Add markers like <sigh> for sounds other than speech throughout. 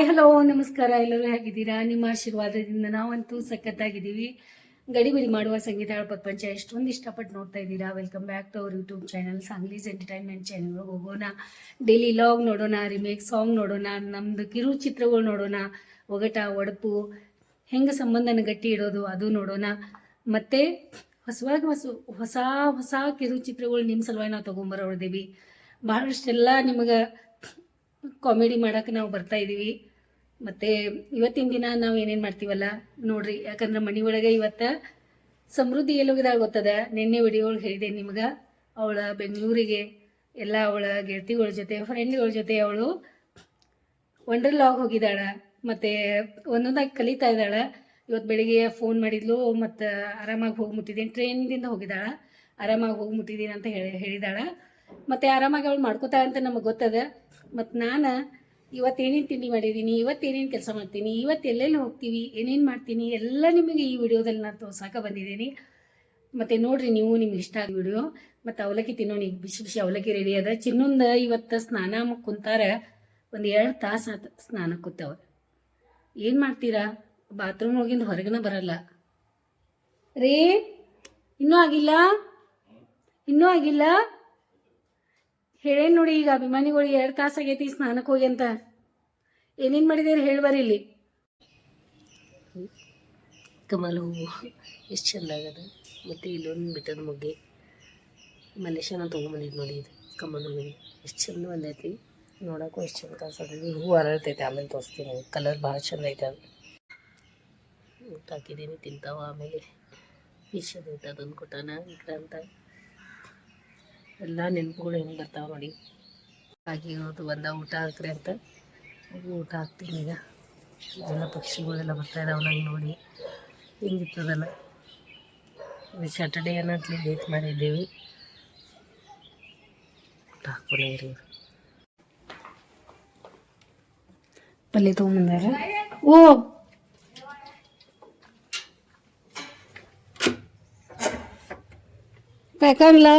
Hi, hello, ನಮಸ್ಕಾರ. ಎಲ್ಲರೂ ಹೇಗಿದ್ದೀರಾ? ನಿಮ್ಮ ಆಶೀರ್ವಾದದಿಂದ ನಾವಂತೂ ಸಖತ್ತಾಗಿದ್ದೀವಿ. ಗಡಿಬಿಡಿ ಮಾಡುವ ಸಂಗೀತ ಪ್ರಪಂಚ ಎಷ್ಟೊಂದು ಇಷ್ಟಪಟ್ಟು ನೋಡ್ತಾ ಇದ್ದೀರಾ? Welcome back to our YouTube channel ಸಾಂಗ್ಲೀಸ್ entertainment channel ಹೋಗೋಣ. ಡೈಲಿ ಲಾಗ್ ನೋಡೋಣ ರಿಮೇಕ್ ಸಾಂಗ್ ನೋಡೋಣ, ನಮ್ದು ಕಿರು ಚಿತ್ರಗಳು ನೋಡೋಣ, ಒಗಟ, ಒಡಪು, ಹೆಂಗೆ ಸಂಬಂಧನ ಗಟ್ಟಿ ಇಡೋದು ಅದು ನೋಡೋಣ. ಮತ್ತೆ ಹೊಸವಾಗಿ ಹೊಸ ಹೊಸ ಹೊಸ ಕಿರುಚಿತ್ರಗಳು ನಿಮ್ಮ ಸಲುವಾಗಿ ನಾವು ತೊಗೊಂಬರೋದಿವಿ. ಬಹಳಷ್ಟೆಲ್ಲ ನಿಮಗೆ ಕಾಮಿಡಿ ಮಾಡೋಕೆ ನಾವು ಬರ್ತಾ ಇದ್ದೀವಿ ಮತ್ತು ಇವತ್ತಿನ ದಿನ ನಾವು ಏನೇನು ಮಾಡ್ತೀವಲ್ಲ ನೋಡ್ರಿ, ಯಾಕಂದ್ರೆ ಮನೆ ಒಳಗೆ ಇವತ್ತು ಸಮೃದ್ಧಿ ಎಲ್ಲೋಗಿದಾಗ ಗೊತ್ತದ ನಿನ್ನೆ ವಿಡಿಯೋ ಹೇಳಿದೆ ನಿಮ್ಗೆ. ಅವಳ ಬೆಂಗಳೂರಿಗೆ ಎಲ್ಲ ಅವಳ ಗೆಳತಿಗಳ ಜೊತೆ ಫ್ರೆಂಡ್ಗಳ ಜೊತೆ ಅವಳು ವಂಡರ್ಲಾಗ್ ಹೋಗಿದ್ದಾಳ. ಮತ್ತು ಒಂದೊಂದಾಗಿ ಕಲಿತಾ ಇದ್ದಾಳೆ. ಇವತ್ತು ಬೆಳಿಗ್ಗೆ ಫೋನ್ ಮಾಡಿದ್ಲು, ಮತ್ತು ಆರಾಮಾಗಿ ಹೋಗಿ ಮುಟ್ಟಿದ್ದೀನಿ ಟ್ರೈನ್ದಿಂದ ಹೋಗಿದ್ದಾಳ. ಆರಾಮಾಗಿ ಹೋಗಿ ಮುಟ್ಟಿದ್ದೀನಿ ಅಂತ ಹೇಳಿ, ಹೇಳಿದಾಳೆ. ಮತ್ತು ಆರಾಮಾಗಿ ಅವಳು ಮಾಡ್ಕೋತಾಳೆ ಅಂತ ನಮಗೆ ಗೊತ್ತದ. ಮತ್ತು ನಾನು ಇವತ್ತು ಏನೇನು ತಿಂಡಿ ಮಾಡಿದ್ದೀನಿ ಇವತ್ತು ಏನೇನು ಕೆಲಸ ಮಾಡ್ತೀನಿ, ಇವತ್ತು ಎಲ್ಲೆಲ್ಲಿ ಹೋಗ್ತೀವಿ, ಏನೇನು ಮಾಡ್ತೀನಿ, ಎಲ್ಲ ನಿಮಗೆ ಈ ವಿಡಿಯೋದಲ್ಲಿ ನಾನು ತೋರ್ಸಾಕ ಬಂದಿದ್ದೀನಿ. ಮತ್ತು ನೋಡಿರಿ ನೀವು ನಿಮ್ಗೆ ಇಷ್ಟ ಆಗಿ ವಿಡಿಯೋ. ಮತ್ತು ಅವಲಕ್ಕಿ ತಿನ್ನೋಣ ಈಗ ಬಿಸಿ ಬಿಸಿ ಅವಲಕ್ಕಿ ರೆಡಿ ಅದ. ಚಿನ್ನೊಂದು ಇವತ್ತು ಸ್ನಾನ ಕುಂತಾರೆ ಒಂದು ಎರಡು ತಾಸು ಆತ ಸ್ನಾನ ಕೂತವ. ಏನು ಮಾಡ್ತೀರಾ? ಬಾತ್ರೂಮ್ ಹೋಗಿಂದ ಹೊರಗನ ಬರಲ್ಲ. ರೇ, ಇನ್ನೂ ಆಗಿಲ್ಲ? ಇನ್ನೂ ಆಗಿಲ್ಲ? ಹೇಳೇನು ನೋಡಿ ಈಗ ಅಭಿಮಾನಿಗಳು ಎರಡು ತಾಸು ಆಗೈತಿ ಸ್ನಾನಕ್ಕೆ ಹೋಗಿ ಅಂತ. ಏನೇನು ಮಾಡಿದ್ದೀರಿ ಹೇಳ್ಬಾರಿ ಇಲ್ಲಿ. ಕಮಲ ಹೂವು, ಎಷ್ಟು ಚಂದ ಆಗದ ಮತ್ತು ಇಲ್ಲೊಂದು ಬಿಟ್ಟದ ಮೊಗ್ಗೆ. ಮಲೇಷನ ತೊಗೊಂಬಂದಿದ್ದು ನೋಡಿ ಇದು, ಕಮಲ ಹೂವಿನ. ಎಷ್ಟು ಚಂದ ಬಂದೈತಿ. ನೋಡಕ್ಕೂ ಎಷ್ಟು ಚಂದ ಕಾಣಿಸ್ತದೆ ಹೂವು ಅರಳ್ತೈತೆ, ಆಮೇಲೆ ತೋರಿಸ್ತೀನಿ. ಕಲರ್ ಭಾಳ ಚಂದ ಐತೆ ಅದು. ಊಟ ಹಾಕಿದ್ದೀನಿ ತಿಂತಾವ ಆಮೇಲೆ. ಫಿಶ್ ಅದೈತೆ ಅದೊಂದು ಕೊಟ್ಟಾನ ವಿಕ್ರಾಂತ ಎಲ್ಲ ನೆನಪುಗಳು ಹೆಂಗೆ ಬರ್ತಾವೆ ನೋಡಿ. ಹಾಗೆ ಇವತ್ತು ಬಂದ ಊಟ ಹಾಕ್ರಿ ಅಂತ. ಊಟ ಹಾಕ್ತೀನಿ ಈಗ. ಜನ ಪಕ್ಷಿಗಳೆಲ್ಲ ಬರ್ತಾ ಇದಾವೆ ನಂಗೆ ನೋಡಿ. ಹಿಂಗಿತ್ತದಲ್ಲ ಇದು ಸ್ಯಾಟರ್ಡೇ ಅನ್ನೋತ್ಲಿ ವೇಟ್ ಮಾಡಿದ್ದೀವಿ. ಊಟ ಹಾಕ್ಬೋಣ ಇರಿ ಪಲ್ಯ ತೊಗೊಂಬಂದಾರ? ಓ! ಬೇಕಾಗಿಲ್ಲ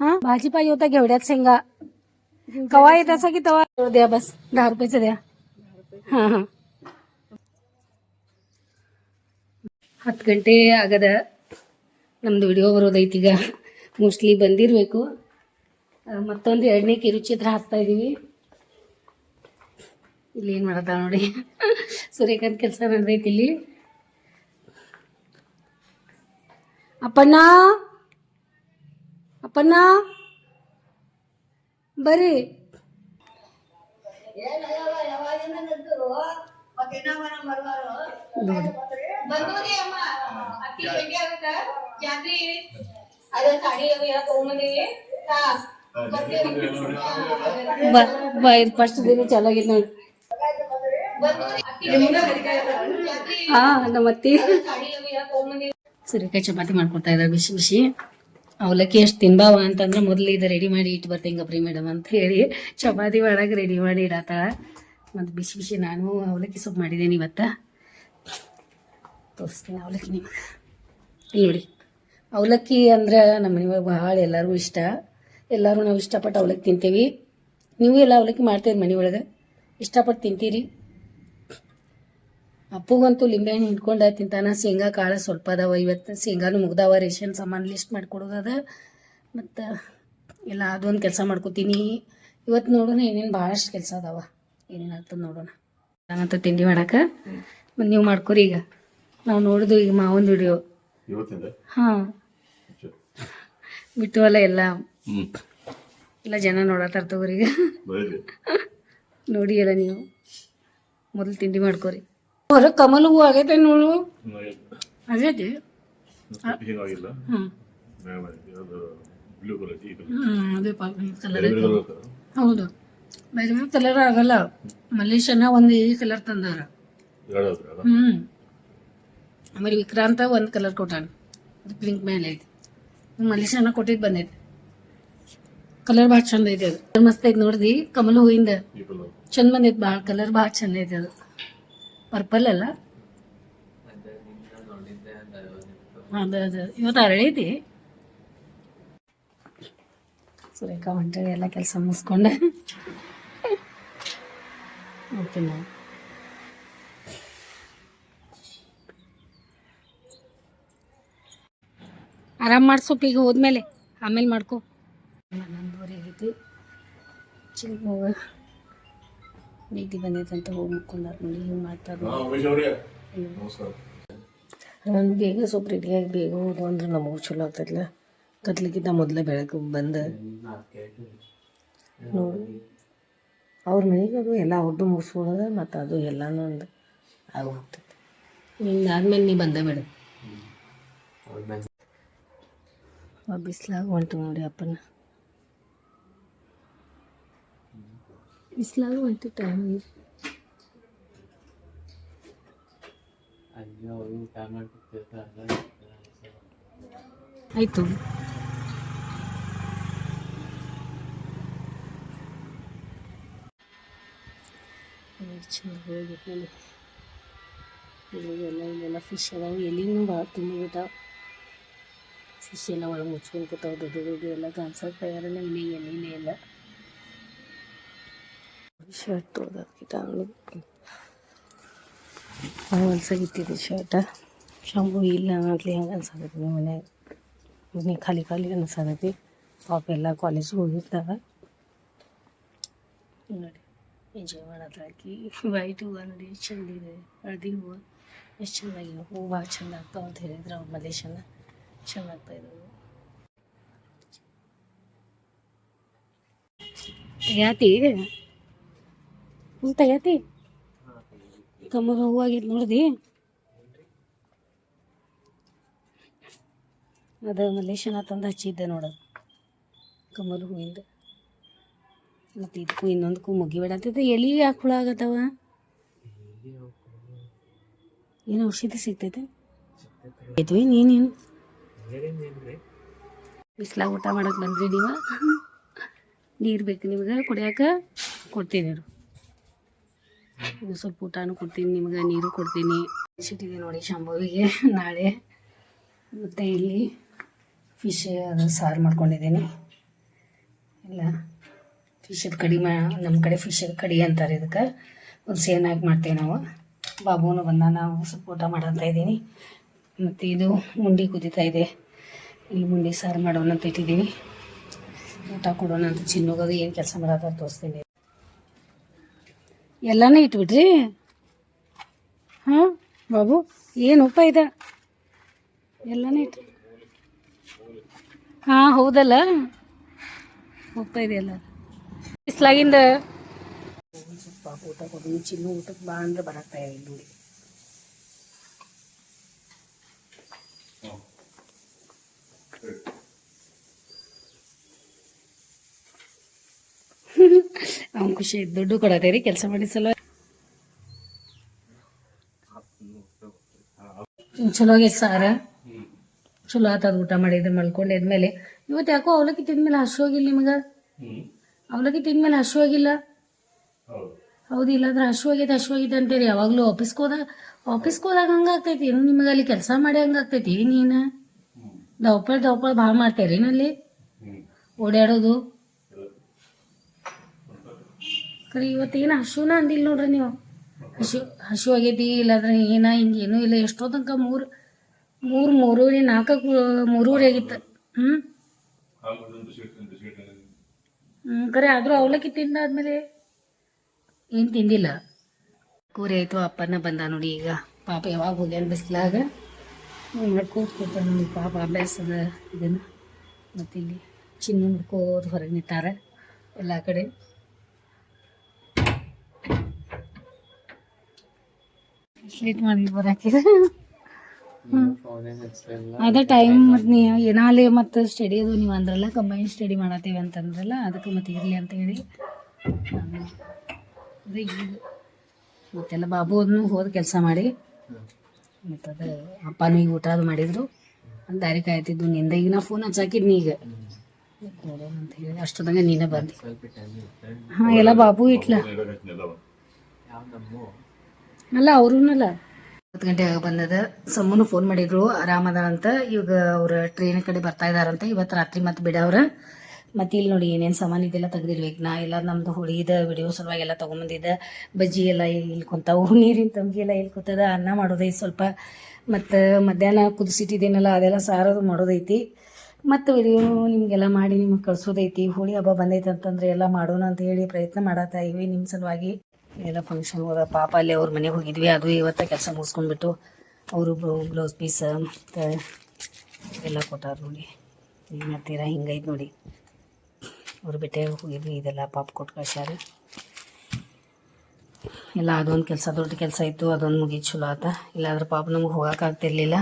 हा भाजी पाहिजे होता घेवड्यात शेंगा कवा येत असा की तवा द्या बस दहा रुपयाचं द्या ಹಾ ಹಾ ಹತ್ತು ಗಂಟೆ ಆಗದ ನಮ್ದು ವಿಡಿಯೋ ಬರೋದೈತಿ ಈಗ ಮೋಸ್ಟ್ಲಿ ಬಂದಿರಬೇಕು ಮತ್ತೊಂದು ಎರಡನೇ ಕಿರುಚಿತ್ರ ಹಾಕ್ತಾ ಇದ್ದೀವಿ ಇಲ್ಲಿ ಏನು ಮಾಡತ್ತ ನೋಡಿ ಸೂರ್ಯಕಾಂತ್ ಕೆಲಸ ನಡೆದೈತಿ ಇಲ್ಲಿ ಅಪ್ಪಣ್ಣ ಅಪ್ಪಣ್ಣ? ಬರ್ರಿ. ಇದು ಫಸ್ಟ್ ದಿನ ಚೆನ್ನಾಗಿದೆ ನೋಡಿ. ಹಾ ನಮ್ಮ ಅತ್ತಿ. ಕೈ ಚಪಾತಿ ಮಾಡ್ಕೊಡ್ತಾ ಇದ್ದಾರೆ ಬಿಸಿ ಬಿಸಿ. ಅವಲಕ್ಕಿ ಎಷ್ಟು ತಿನ್ಬಾವ ಅಂತಂದ್ರೆ ಮೊದಲು ಇದು ರೆಡಿ ಮಾಡಿ ಇಟ್ಟು ಬರ್ತೀನಿ ಪ್ರೀ ಮೇಡಮ್ ಅಂತ ಹೇಳಿ ಚಪಾತಿ ಮಾಡಕ್ಕೆ ರೆಡಿ ಮಾಡಿ ಇಡತ್ತಾಳ ಮತ್ತು ಬಿಸಿ ಬಿಸಿ ನಾನು ಅವಲಕ್ಕಿ ಸೊಪ್ಪು ಮಾಡಿದ್ದೀನಿ ಇವತ್ತ? ತೋರಿಸ್ತೀನಿ ಅವಲಕ್ಕಿ ನಿಮಗೆ. ನೋಡಿ. ಅವಲಕ್ಕಿ ಅಂದ್ರೆ ನಮ್ಮ ಮನೆಯೊಳಗೆ ಭಾಳ ಎಲ್ಲರಿಗೂ ಇಷ್ಟ. ಎಲ್ಲರೂ ನಾವು ಇಷ್ಟಪಟ್ಟು ಅವಲಕ್ಕಿ ತಿಂತೀವಿ. ನೀವು ಎಲ್ಲ ಅವಲಕ್ಕಿ ಮಾಡ್ತೀರಿ ಮನೆಯೊಳಗೆ? ಇಷ್ಟಪಟ್ಟು ತಿಂತೀರಿ? ಅಪ್ಪಗಂತೂ ಲಿಂಬೆಹಣ್ಣು ಹಿಡ್ಕೊಂಡ ತಿಂತಾನ ಶೇಂಗಾ ಕಾಳು ಸ್ವಲ್ಪ ಅದಾವ. ಇವತ್ತು ಶೇಂಗಾನು ಮುಗ್ದಾವ ರೇಷನ್ ಸಾಮಾನು ಲಿಸ್ಟ್ ಮಾಡ್ಕೊಡೋದದ ಮತ್ತು ಎಲ್ಲ ಅದೊಂದು ಕೆಲಸ ಮಾಡ್ಕೋತೀನಿ. ಇವತ್ತು ನೋಡೋಣ ಏನೇನು ಭಾಳಷ್ಟು ಕೆಲಸ ಅದಾವ. ಏನೇನು ಆಗ್ತದೆ ನೋಡೋಣ. ನಾನಂತ ತಿಂಡಿ ಮಾಡಕ್ಕೆ ಮತ್ತು ನೀವು ಮಾಡ್ಕೊರಿ ಈಗ. ನಾವು ನೋಡಿದ್ವಿ ಈಗ ಮಾವನ ವಿಡಿಯೋ ಹಾಂ. ಬಿಟ್ಟವಲ್ಲ ಎಲ್ಲ. ಎಲ್ಲ ಜನ ನೋಡತ್ತಾರ ತಗೋರಿ ಈಗ. ನೋಡಿ ಅಲ್ಲ ನೀವು. ಮೊದಲು ತಿಂಡಿ ಮಾಡ್ಕೊರಿ. ಹೊರಗೆ ಕಮಲ ಹೂ ಆಗೈತೆ ನೋಡು. ಆಗೈತಿ. ಹೀಗಾಗಿಲ್ಲ. ಅದು ಕಲರ್ ಹೌದು. ಬೇರೆ ಬೇರೆ ಕಲರ್ ಆಗಲ್ಲ. ಮಲ್ಲೇಶನ ಒಂದು ಈ ಕಲರ್ ತಂದಾರ. ಹ್ಮ್. ಹ್ಞೂ ಆಮೇಲೆ ವಿಕ್ರಾಂತ ಒಂದು ಕಲರ್ ಕೊಟ್ಟಾನ. ಅದು ಪಿಂಕ್ ಮೇಲೆ ಐತಿ. ಮಲ್ಲೇಶನ ಕೊಟ್ಟಿದ್ ಬಂದೈತಿ. ಕಲರ್ ಭಾಳ ಚಂದ ಐತಿ ಅದು. ಮಸ್ತ್ ಐತಿ ನೋಡ್ದಿ ಕಮಲ ಹೂವಿಂದ. ಚಂದ ಬಂದೈತಿ ಭಾಳ ಕಲರ್ ಭಾಳ ಚಂದ ಐತಿ ಅದು. ಪರ್ಪಲ್ ಅಲ್ಲ? ಇವತ್ತು ಅರಳೈತಿ ಸುರೇಖ ಹೊಂಟಳಿ ಎಲ್ಲ ಕೆಲಸ ಮುಗಿಸ್ಕೊಂಡೆ. ಓಕೆ ಆರಾಮ್ ಮಾಡ್ಸೋಪ್ ಈಗ ಹೋದ್ಮೇಲೆ. ಆಮೇಲೆ ಮಾಡ್ಕೊ. ಚಿಲ್ ಹೋಗ. ನಿದ್ದೆ ಬಂದೈತೆ ಅಂತ ಹೋಗಿ ಮುಕ್ಕೊಂಡಾರ ನೋಡಿ ಹಿಂಗೆ ಮಾಡ್ತಾರೆ ನಾನು ಬೇಗ ಸ್ವಲ್ಪ ರೆಡಿಯಾಗಿ ಬೇಗ ಹೋದು ಅಂದ್ರೆ ನಮಗೂ ಚಲೋ ಆಗ್ತೈತಿಲ್ಲ ಕತ್ಲಿಕ್ಕಿಂತ ಮೊದಲೇ ಬೆಳಗ್ಗೆ ಬಂದು. ನೋಡಿ. ಅವ್ರ ಮನೆಗೆ ಅದು ಎಲ್ಲ ಅವ್ರದ್ದು ಮುಗಿಸ್ಕೊಳ್ಳೋದು ಮತ್ತು ಅದು ಎಲ್ಲನೂ ಒಂದು ಆಗಿ ಹೋಗ್ತೈತಿ ನಿಂದು ಆದ್ಮೇಲೆ ನೀ ಬಂದೇ ಬೇಡ. ಬಿಸಿಲಾಗ ಹೊಂಟು ನೋಡಿ ಅಪ್ಪನ. ಬಿಸ್ಲಾಗ ಹೊಂಟು ಟೈಮ್ ಆಯಿತು ಚೆನ್ನಾಗಿ ಹೋಗಿತ್ತು ನೋಡಿ ಇಲ್ಲೆಲ್ಲ ಫಿಶ್ ಅದಾವು ಎಲ್ಲಿನೂ ಭಾಳ ತುಂಬಿಬಿಟ್ಟಾವ ಫಿಶ್ ಎಲ್ಲ ಒಳಗೆ ಮುಚ್ಕೊಂಡು ಕೂತಾವ ದೊಡ್ಡ ದೊಡ್ಡ ಎಲ್ಲ ಕಾಣಿಸೋಕೆ ತಯಾರನೇ ಇಲ್ಲಿ ಎಲ್ಲಿ ಇಲ್ಲ ಶರ್ಟ್ ತೊಳ್ದಕ್ಕಿಟ್ಟ ಹೊಲ್ಸಾಗಿತ್ತಿದ್ದು ಶರ್ಟ ಶಂಭು ಇಲ್ಲ ಅನ್ನತ್ಲಿ ಹಂಗೆ ಅನ್ಸಕತ್ತಿ ನಿಮ್ಮ ಮನ್ಯಾಗ ಮನೆ ಖಾಲಿ ಖಾಲಿ ಅನ್ಸಕತ್ತಿ ಪಾಪ ಎಲ್ಲ ಕಾಲೇಜಿಗೆ ಹೋಗಿರ್ತಾವ ನೋಡಿ ಎಂಜಾಯ್ ಮಾಡೋದ್ರಾಕಿ ವೈಟ್ ಹೂವು ನೋಡಿ ಎಷ್ಟು ಚಂದ ಇದೆ ಹಳದಿ ಹೂವು ಎಷ್ಟು ಚಂದಾಗಿವೆ ಹೂವು ಭಾಳ ಚಂದ ಆಗ್ತಾವ ಅಂತ ಹೇಳಿದ್ರು ಅವ್ರ ಮಲೇಶನ ಚಂದ ಆಗ್ತಾ ಇದ್ದವು ತೆಗ್ಯಾತಿ ಹ್ಞೂ ತೆಗ್ಯಾತಿ ಕಮಲ ಹೂ ಆಗೈತೆ ನೋಡಿದಿ? ಅದು ಮಲೇಶನ ತಂದು ಹಚ್ಚಿದ್ದೆ ನೋಡೋದು ಕಮಲ ಹೂವಿಂದ. ಮತ್ತು ಇದಕ್ಕೂ ಇನ್ನೊಂದಕ್ಕೂ ಮುಗಿಬೇಡಂತಿದ್ದೆ ಎಲ್ಲಿ ಯಾಕೆ ಹುಳ ಆಗತ್ತವ? ಏನು ಔಷಧಿ ಸಿಗ್ತೈತೆ? ಆಯ್ತು ನೀನೇನು? ಬಿಸ್ಲಾಗ ಊಟ ಮಾಡಕ್ಕೆ ಬಂದ್ರಿ ನೀವು? ನೀರು ಬೇಕು ನಿಮ್ಗೆ, ಕುಡಿಯಾಕ ಕೊಡ್ತೀನಿ ಇನ್ನು ಸ್ವಲ್ಪ ಊಟನೂ ಕೊಡ್ತೀನಿ, ನಿಮ್ಗೆ ನೀರು ಕೊಡ್ತೀನಿ. ಸಿಟ್ಟಿದೆ ನೋಡಿ ಶಂಭುವಿಗೆ ನಾಳೆ ಮತ್ತು ಇಲ್ಲಿ ಫಿಶ್ ಸಾರು ಮಾಡ್ಕೊಂಡಿದ್ದೀನಿ. ಇಲ್ಲ ಫಿಶದ ಕಡಿ ಮಾ ನಮ್ಮ ಕಡೆ ಫಿಶದ ಕಡಿ ಅಂತಾರೆ ಇದಕ್ಕೆ. ಒಂದು ಸೇನ್ ಹಾಕಿ ಮಾಡ್ತೇವೆ ನಾವು. ಬಾಬುನು ಬಂದ, ನಾವು ಸ್ವಲ್ಪ ಊಟ ಮಾಡಂತ ಇದ್ದೀನಿ. ಮತ್ತು ಇದು ಮುಂಡಿ ಕುದೀತಾ ಇದೆ. ಇಲ್ಲಿ ಮುಂಡಿ ಸಾರು ಮಾಡೋಣ ಅಂತ ಇಟ್ಟಿದ್ದೀನಿ. ಊಟ ಕೊಡೋಣ ಅಂತ ಚಿನ್ನೋಗೋದು ಏನು ಕೆಲಸ ಮಾಡೋದ ತೋರಿಸ್ತೀನಿ. ಎಲ್ಲನೇ ಇಟ್ಬಿಡ್ರಿ. ಹಾಂ, ಬಾಬು, ಏನು ಉಪ ಇದೆ? ಎಲ್ಲನೇ ಇಟ್ಟು ಹಾಂ, ಹೌದಲ್ಲ? ಉಪ್ಪ ಇದೆ ಎಲ್ಲ ಬಿಸ್ಲಾಗಿಂದ ಊಟ ಕೊಡು ಚಿನ್ನು ಊಟಕ್ಕೆ ಬಾ ಅಂದ್ರೆ ಬರಕ್ತಾ ನೋಡಿ ಅವ್ನು ಖುಷಿ ದುಡ್ಡು ಕೊಡತೇರಿ ಕೆಲಸ ಮಾಡಿ ಸಲ. ಚಲೋ ಸಾರ. ಚಲೋ ಆತದ ಊಟ ಮಾಡಿದ್ರೆ ಮಲ್ಕೊಂಡು ಎದ್ಮೇಲೆ ಇವತ್ತು ಯಾಕೋ ಅವಲಕ್ಕಿ ತಿಂದ್ಮೇಲೆ ಹಸು ಹೋಗಿಲ್ಲ ನಿಮ್ಗೆ? ಅವಲಕ್ಕಿ ತಿಂದ್ಮೇಲೆ ಹಸು ಹೋಗಿಲ್ಲ? ಹೌದು ಇಲ್ಲಾಂದ್ರೆ ಹಸು ಆಗೈತೆ ಹಸು ಆಗೈತೆ ಅಂತೇಳಿ ಯಾವಾಗಲೂ ಆಫೀಸ್ಗೆ ಹೋದಾಗ ಆಫೀಸ್ಗೆ ಹೋದಾಗ ಹಂಗೆ ಆಗ್ತೈತಿ. ಏನು ನಿಮಗೆ ಅಲ್ಲಿ ಕೆಲಸ ಮಾಡಿ ಹಂಗೆ ಆಗ್ತೈತಿ. ನೀನು ದವಪಳ ದವಪಳ ಭಾಳ ಮಾಡ್ತೇರಿ ಅಲ್ಲಿ? ಹ್ಞೂ ಓಡಾಡೋದು ಕರೆ ಇವತ್ತೇನು ಹಸುನ ಅಂದಿಲ್ಲ ನೋಡ್ರಿ ನೀವು. ಹಸು ಹಸು ಆಗೈತಿ, ಇಲ್ಲಾಂದ್ರೆ ಏನ, ಹಿಂಗೆ ಏನೂ ಇಲ್ಲ. ಎಷ್ಟೋ ತನಕ ಮೂರು ಮೂರು, ಮೂರೂರಿ ನಾಲ್ಕು ಮೂರೂರಿ ಆಗಿತ್ತು. ಹ್ಞೂ ಹ್ಞೂ ಕರೆ ಆದರೂ ಅವಲಕ್ಕಿ ತಿಂದಾದ್ಮೇಲೆ ಏನು ತಿಂದಿಲ್ಲ. ಕೂರಿ ಆಯಿತು ಅಪ್ಪನ ಬಂದ ನೋಡಿ ಈಗ. ಪಾಪ ಯಾವಾಗ ಹೋಗ್ಯಾನ ಬಿಸ್ಲಾಗ. ನೋಡ್ಕೋತ ನೋಡಿ ಪಾಪ ಅಭ್ಯಾಸದ ಇದನ್ನು. ಮತ್ತಿಲ್ಲಿ ಚಿನ್ನ ಮುಡ್ಕೋದು ಹೊರಗೆ ನಿಂತಾರೆ ಎಲ್ಲ ಕಡೆ. ಸ್ಲೀಟ್ ಮಾಡಿ ಬರಾಕಿದ ಅದೇ ಟೈಮ್ ಮತ್ತು ನೀವು ಏನಾಲಿ ಮತ್ತು ಸ್ಟಡಿ ಅದು ನೀವು ಅಂದ್ರಲ್ಲ ಕಂಬೈನ್ ಸ್ಟಡಿ ಮಾಡತ್ತೀವಿ ಅಂತಂದ್ರಲ್ಲ ಅದಕ್ಕೆ ಮತ್ತೆ ಇರಲಿ ಅಂತ ಹೇಳಿ. ನಾನು ಅದೇ ಈಗ. ಮತ್ತೆಲ್ಲ ಬಾಬು ಅದನ್ನು ಹೋದ ಕೆಲಸ ಮಾಡಿ. ಮತ್ತು ಅದು ಅಪ್ಪನೂ ಈಗ ಊಟ ಅದು ಮಾಡಿದ್ರು. ದಾರಿ ಕಾಯ್ತಿದ್ದು ನಿಂದ ಈಗ ನಾ ಫೋನ್ ಹಚ್ಚಾಕಿದ್ನಿ ಈಗ. ನೋಡೋಣ ಅಂತ ಹೇಳಿ. ಅಷ್ಟೊತ್ತಂಗೆ ನೀನೇ ಬಂದು. ಹಾಂ ಎಲ್ಲ ಬಾಬು ಇಟ್ಲ. ಅಲ್ಲ ಅವ್ರೂನಲ್ಲ ಹತ್ತು ಆಗ ಬಂದದ. ಸಮ್ಮನು ಫೋನ್ ಮಾಡಿದ್ರು ಆರಾಮದ ಅಂತ. ಇವಾಗ ಅವ್ರ ಟ್ರೈನ್ ಕಡೆ ಬರ್ತಾ ಇದಾರಂತ ಇವತ್ತು ರಾತ್ರಿ ಮತ್ತೆ ಬಿಡವ್ರ. ಮತ್ತೆ ಇಲ್ಲಿ ನೋಡಿ ಏನೇನು ಸಾಮಾನು ಇದೆಲ್ಲ ತೆಗ್ದಿರ್ಬೇಕು ನಾ. ಎಲ್ಲ ನಮ್ಮದು ಹುಳಿದ ವಿಡಿಯೋ ಸಲುವಾಗಿ ಎಲ್ಲ ತೊಗೊಂಬಂದಿದ್ದೆ ಬಜ್ಜಿ ಎಲ್ಲ ಇಲ್ಲಿ ಕುಂತಾವು, <laughs> ನೀರಿನ ತಂಬಿ ಎಲ್ಲ ಇಲ್ಲಿ ಕೂತದ. ಅನ್ನ ಮಾಡೋದೈತಿ ಸ್ವಲ್ಪ. ಮತ್ತು ಮಧ್ಯಾಹ್ನ ಕುದಿಸಿಟ್ಟಿದ್ದೀನಲ್ಲ ಅದೆಲ್ಲ ಸಾರೋದು ಮಾಡೋದೈತಿ. ಮತ್ತು ವಿಡಿಯೋ ನಿಮಗೆಲ್ಲ ಮಾಡಿ ನಿಮ್ಗೆ ಕಳಿಸೋದೈತಿ. ಹೋಳಿ ಹಬ್ಬ ಬಂದೈತೆ ಅಂತಂದ್ರೆ ಎಲ್ಲ ಮಾಡೋಣ ಅಂತ ಹೇಳಿ ಪ್ರಯತ್ನ ಮಾಡತ್ತಾ ಇವೆ ನಿಮ್ಮ ಸಲುವಾಗಿ. ಎಲ್ಲ ಫಂಕ್ಷನ್ ಹೋದ ಪಾಪ ಅಲ್ಲಿ ಅವ್ರ ಮನೆಗೆ ಹೋಗಿದ್ವಿ, ಅದು ಇವತ್ತು ಕೆಲಸ ಮುಗಿಸ್ಕೊಂಡ್ಬಿಟ್ಟು ಅವರು ಬ್ಲೌಸ್ ಪೀಸ್ ಎಲ್ಲ ಕೊಟ್ಟಾರ ನೋಡಿ. ಈಗ ಮಾಡ್ತೀರಾ? ಹಿಂಗೈತೆ ನೋಡಿ. ಅವ್ರು ಬಿಟ್ಟೆ ಹೋಗಿದ್ವಿ, ಇದೆಲ್ಲ ಪಾಪ ಕೊಟ್ಟು ಕಳ್ಸ್ಯಾರ. ಇಲ್ಲ ಅದೊಂದು ಕೆಲಸ, ದೊಡ್ಡ ಕೆಲಸ ಇತ್ತು, ಅದೊಂದು ಮುಗಿ ಚಲೋ ಆತ. ಇಲ್ಲಾಂದ್ರೆ ಪಾಪ ನಮ್ಗೆ ಹೋಗಕ್ಕೆ ಆಗ್ತಿರ್ಲಿಲ್ಲ.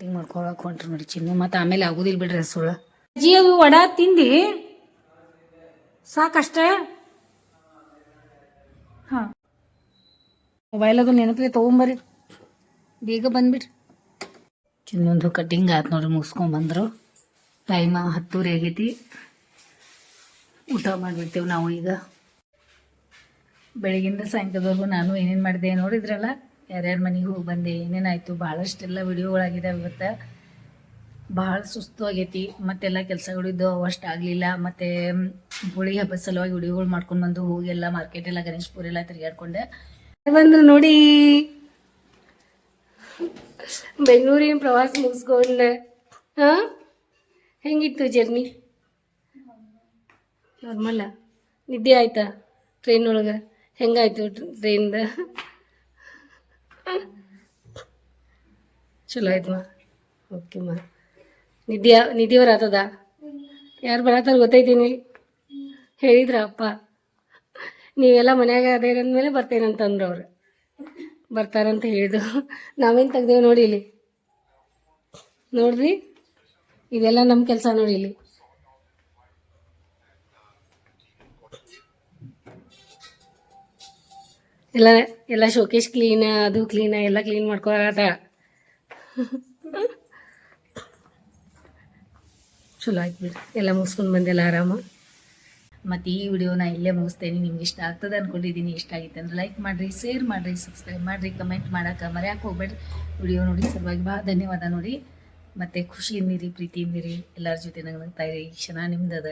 ಹಿಂಗೆ ಮಾಡ್ಕೊಳಕ್ಕೆ ಹೊಂಟ್ರಿ ನೋಡಿ ಚಿನ್ನು, ಮತ್ತು ಆಮೇಲೆ ಆಗೋದಿಲ್ಲ ಬಿಡ್ರಿ ಸುಳ್ಳು ಅಜ್ಜಿ, ಅದು ವಡ ತಿಂದು? ಸಾಕಷ್ಟೇ? ಹಾಂ. ಮೊಬೈಲ್ ಅದು ನೆನಪಿಗೆ ತೊಗೊಂಬರ್ರಿ. ಬೇಗ ಬಂದ್ಬಿಡ್ರಿ. ಚಿನ್ನೊಂದು ಕಟ್ಟಿಂಗ್ ಆಯ್ತು ನೋಡ್ರಿ ಮುಗಿಸ್ಕೊಂಬಂದ್ರು ಟೈಮ್ ಹತ್ತೂರಿ ಆಗೈತಿ. ಊಟ ಮಾಡಿಬಿಡ್ತೇವೆ ನಾವು ಈಗ. ಬೆಳಗಿಂದ ಸಾಯಂಕಾಲದವರೆಗೂ ನಾನು ಏನೇನು ಮಾಡಿದೆ ನೋಡಿದ್ರಲ್ಲ, ಯಾರ್ಯಾರ ಮನೆಗೆ ಹೋಗಿ ಬಂದೆ ಏನೇನಾಯಿತು ಭಾಳಷ್ಟೆಲ್ಲ ವಿಡಿಯೋಗಳಾಗಿದ್ದಾವೆ ಇವತ್ತು. ಭಾಳ ಸುಸ್ತು ಆಗೈತಿ ಮತ್ತೆಲ್ಲ ಕೆಲಸಗಳು ಇದ್ದು ಅವಷ್ಟು ಆಗಲಿಲ್ಲ. ಮತ್ತು ಹುಳಿ ಹಬ್ಬದ ಸಲುವಾಗಿ ಹುಡುಗಿಗಳು ಮಾಡ್ಕೊಂಡು ಬಂದು ಹೋಗಿ ಎಲ್ಲ ಮಾರ್ಕೆಟ್ ಎಲ್ಲ ಗಣೇಶ್ಪುರ ಎಲ್ಲ ತಿರುಗಾಡ್ಕೊಂಡೆ ಬಂದು ನೋಡಿ, ಬೆಂಗಳೂರಿನ ಪ್ರವಾಸ ಮುಗಿಸ್ಕೊಂಡೆ. ಹಾಂ? ಹೆಂಗಿತ್ತು ಜರ್ನಿ? ನಾರ್ಮಲ್ ನಿದ್ದೆ ಆಯ್ತಾ ಟ್ರೈನ್ ಒಳಗೆ ಹೆಂಗಾಯ್ತು ಟ್ರೈನ್ದ? ಚಲೋ ಆಯ್ತಮ್ಮ ಓಕೆ ಮಾ. ನಿದ್ದೆ ನಿಧಿ ಬರತ್ತದ ಯಾರು ಬರತ್ತಾರ ಗೊತ್ತೈತೀನಿ ಹೇಳಿದ್ರ ಅಪ್ಪ ನೀವೆಲ್ಲ ಮನ್ಯಾಗ ಅದೇರ ಅಂದಮೇಲೆ ಬರ್ತೇನಂತಂದ್ರು ಅವ್ರು. ಬರ್ತಾರಂತ ಹೇಳಿದ್ರು. ನಾವೇನು ತೆಗ್ದೇವೆ ನೋಡಿ ಇಲ್ಲಿ? ನೋಡ್ರಿ ಇದೆಲ್ಲ ನಮ್ಮ ಕೆಲಸ ನೋಡಿ ಇಲ್ಲಿ. ಎಲ್ಲ ಎಲ್ಲ ಶೋಕೇಶ್ ಕ್ಲೀನ್ ಅದು ಕ್ಲೀನ್ ಎಲ್ಲ ಕ್ಲೀನ್ ಮಾಡ್ಕೊಳತ್ತ ಚಲೋ ಆಯ್ತು ಎಲ್ಲ ಮುಗಿಸ್ಕೊಂಡು ಬಂದೆಲ್ಲ ಆರಾಮ? ಮತ್ತು ಈ ವಿಡಿಯೋನ ಇಲ್ಲೇ ಮುಗಿಸ್ತೇನೆ. ನಿಮ್ಗೆ ಇಷ್ಟ ಆಗ್ತದೆ ಅಂದ್ಕೊಂಡಿದ್ದೀನಿ ಇಷ್ಟ ಆಗಿತ್ತು ಅಂದ್ರೆ ಲೈಕ್ ಮಾಡಿರಿ ಶೇರ್ ಮಾಡಿರಿ ಸಬ್ಸ್ಕ್ರೈಬ್ ಮಾಡಿರಿ ಕಮೆಂಟ್ ಮಾಡೋಕೆ ಮರ್ಯಾಕೆ ಹೋಗ್ಬೇಡ್ರಿ. ವಿಡಿಯೋ ನೋಡಿ ಸಲುವಾಗಿ ಭಾಳ ಧನ್ಯವಾದ ನೋಡಿ. ಮತ್ತು ಖುಷಿಯಿಂದಿರಿ, ಪ್ರೀತಿಯಿಂದಿರಿ. ಎಲ್ಲರ ಜೊತೆ ನಂಗೆ ಇರಿ ಕ್ಷಣ ನಿಮ್ದದ.